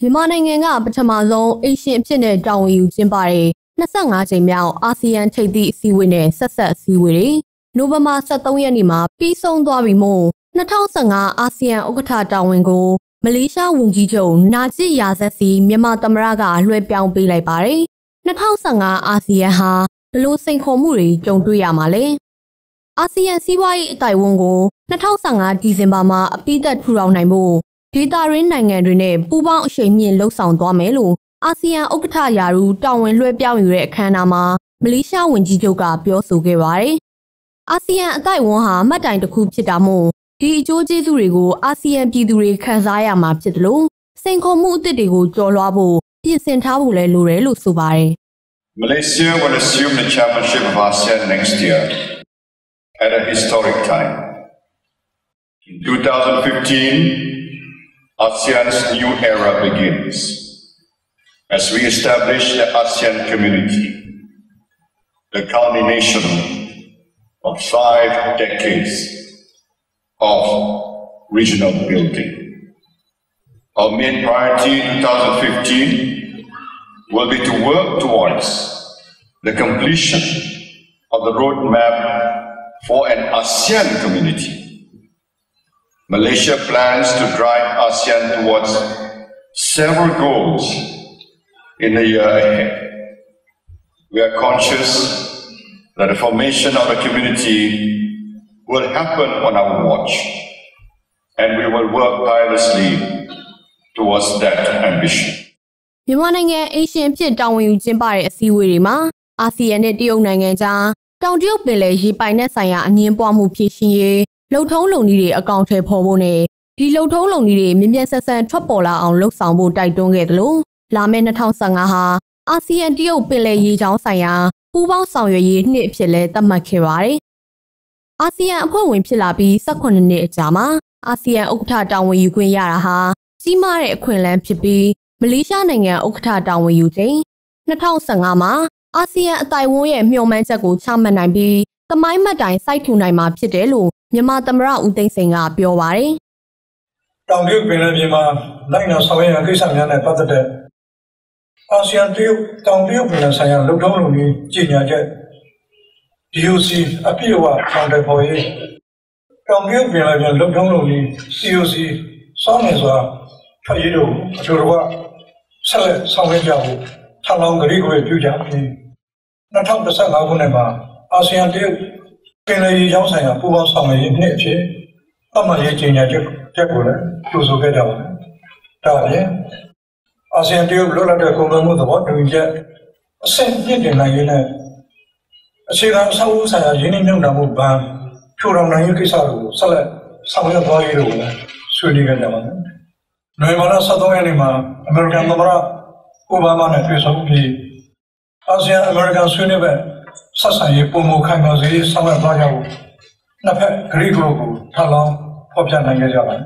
မြန်မာနိုင်ငံကပထမဆုံးအေရှင်အဖြစ်နဲ့တာဝန်ယူကျင်းပတဲ့25ကြိမ်မြောက်အာဆီယံထိပ်သီးအစည်းအဝေးနဲ့ဆက်ဆက်အစည်းအဝေးတွေနိုဝင်ဘာ23ရက်နေ့မှာပြီးဆုံးသွားပြီမို့2015အာဆီယံဥက္ကဋ္ဌတာဝန်ကိုမလေးရှားဝန်ကြီးချုပ်နာဂျစ်ယာဇက်စီမြန်မာသမ္မတကလွှဲပြောင်းပေးလိုက်ပါတယ်2015အာဆီယံဟာဘလို့စိန်ခေါ်မှုတွေကြုံတွေ့ရမှာလဲအာဆီယံစီးပွားရေးအတိုင်ဝန်ကို2015ဒီဇင်ဘာမှာအပိသက်ထူထောင်နိုင်ဖို့ ဒေတာရင်းနိုင်ငံတွေနဲ့ပူးပေါင်းအရှိန်မြင့်လှုပ်ဆောင်သွားမယ်လို့အာဆီယံဥက္ကဋ္ဌယာရူတာဝန်လွှဲပြောင်းယူတဲ့အခမ်းအနားမှာမလေးရှားဝန်ကြီးချုပ်ကပြောဆိုခဲ့ပါတယ်။အာဆီယံအတိုက်အဝန်ဟာမှတ်တိုင်တစ်ခုဖြစ်တာမို့ဒီအကျိုးကျေးဇူးတွေကိုအာဆီယံပြည်သူတွေခံစားရမှာဖြစ်တယ်လို့စိန်ခေါ်မှုအသစ်တွေကိုကျော်လွှားဖို့ပြင်ဆင်ထားဖို့လည်းလိုတယ်လို့ဆိုပါတယ်။ Malaysia will assume the chairmanship of ASEAN next year at a historic time. In 2015, ASEAN's new era begins as we establish the ASEAN community, the culmination of five decades of regional building. Our main priority in 2015 will be to work towards the completion of the roadmap for an ASEAN community Malaysia plans to drive ASEAN towards several goals in the year ahead. We are conscious that the formation of a community will happen on our watch, and we will work tirelessly towards that ambition. မြန်မာနိုင်ငံအေရှန်ဖြစ်တောင်ဝင်ယူကျင်းပတဲ့အစည်းအဝေးတွေမှာအာဆီယံနဲ့တရုတ်နိုင်ငံကြားတောင်တရုတ်ပင်လယ်ရေပိုင်နက်ဆိုင်ရာအငင်းပွားမှုဖြည့်ရှင်ရေး လုံထုံးလုံနည်းတွေအကောင့်ထဲပေါ်ဖို့နဲ့ဒီလုံထုံးလုံနည်းတွေမြင်မြန်ဆန်ဆန်ထွက်ပေါ်လာအောင်လှုပ်ဆောင်ဖို့တိုက်တွန်းခဲ့တယ်လို့လာမယ့်2015ဟာအာဆီယံတရုတ်ပင်လယ်ရေကြောင်းဆိုင်ရာပူးပေါင်းဆောင်ရွက်ရေးနှစ်အဖြစ်လဲသတ်မှတ်ခဲ့ပါတယ်။အာဆီယံအဖွဲ့ဝင်ဖြစ်လာပြီး18နှစ်အကြာမှာအာဆီယံဥက္ကဋ္ဌတာဝန်ယူခွင့်ရတာဟာကြီးမားတဲ့အခွင့်အလမ်းဖြစ်ပြီးမလေးရှားနိုင်ငံဥက္ကဋ္ဌတာဝန်ယူချိန်2015မှာအာဆီယံအတိုင်ဝန်းရဲ့မျှော်မှန်းချက်ကိုချမှတ်နိုင်ပြီးသမိုင်းမှတ်တိုင်စိုက်ထူနိုင်မှာဖြစ်တယ်လို့ မြန်မာသမ္မတဦးသိန်းစိန်ကပြောပါတယ်။တောင်တရုတ်ပင်လယ်ပြင်မှာနိုင်နာဆောင်ရွက်ရန်ကိစ္စများနဲ့ပတ်သက်တဲ့အာဆီယံတရုတ်တောင်တရုတ်ပင်လယ်ဆိုင်ရာလုံထုံးလုံနည်းကြီးညာချက် DOC အပြည့်အဝဆောင်တဲ့ပေါ်ရေးတောင်တရုတ်ပင်လယ်ပြင်လုံထုံးလုံနည်း COC စောင့်နေစွာထွက်ရေးတို့အထူးတော့ဆက်လက်ဆောင်ရွက်ကြဖို့ထပ်လောင်းကြိကိုပြုကြပြီး2015ခုနှစ်မှာအာဆီယံတရုတ် ပင်လယ်ရေကြောင်းဆိုင်ရာပူးပေါင်းဆောင်ရွက်ရေးနှစ်အဖြစ်အမှတ်ရေးကြီးညာချက်တက်ကိုလည်းကြိုဆိုခဲ့ကြပါတယ်။ဒါပြင်အာဆီယံတရုတ်လွတ်လပ်တဲ့ကုန်သွယ်မှုသဘောတူညီချက်အဆင့်ပြည့်တင်နိုင်ရေးနဲ့အခြေခံအဆောက်အဦဆိုင်ရာရင်းနှီးမြှုပ်နှံမှုဘဏ်ထူထောင်နိုင်ရေးကိစ္စတွေကိုဆက်လက်ဆောင်ရွက်သွားရေးတို့ကိုလည်းဆွေးနွေးခဲ့ကြပါတယ်။နိုဝင်ဘာလ23ရက်နေ့မှာအမေရိကန်သမ္မတအိုဘားမားနဲ့တွေ့ဆုံပြီးအာဆီယံအမေရိကန်ဆွေးနွေးပွဲ ဆက်ဆံရေးပုံမခိုင်မာစေဆောင်ရွက်သွားကြဖို့နှစ်ဖက်ဂရိကိုကိုထပ်လောင်းဖော်ပြနိုင်ခဲ့ကြပါတယ်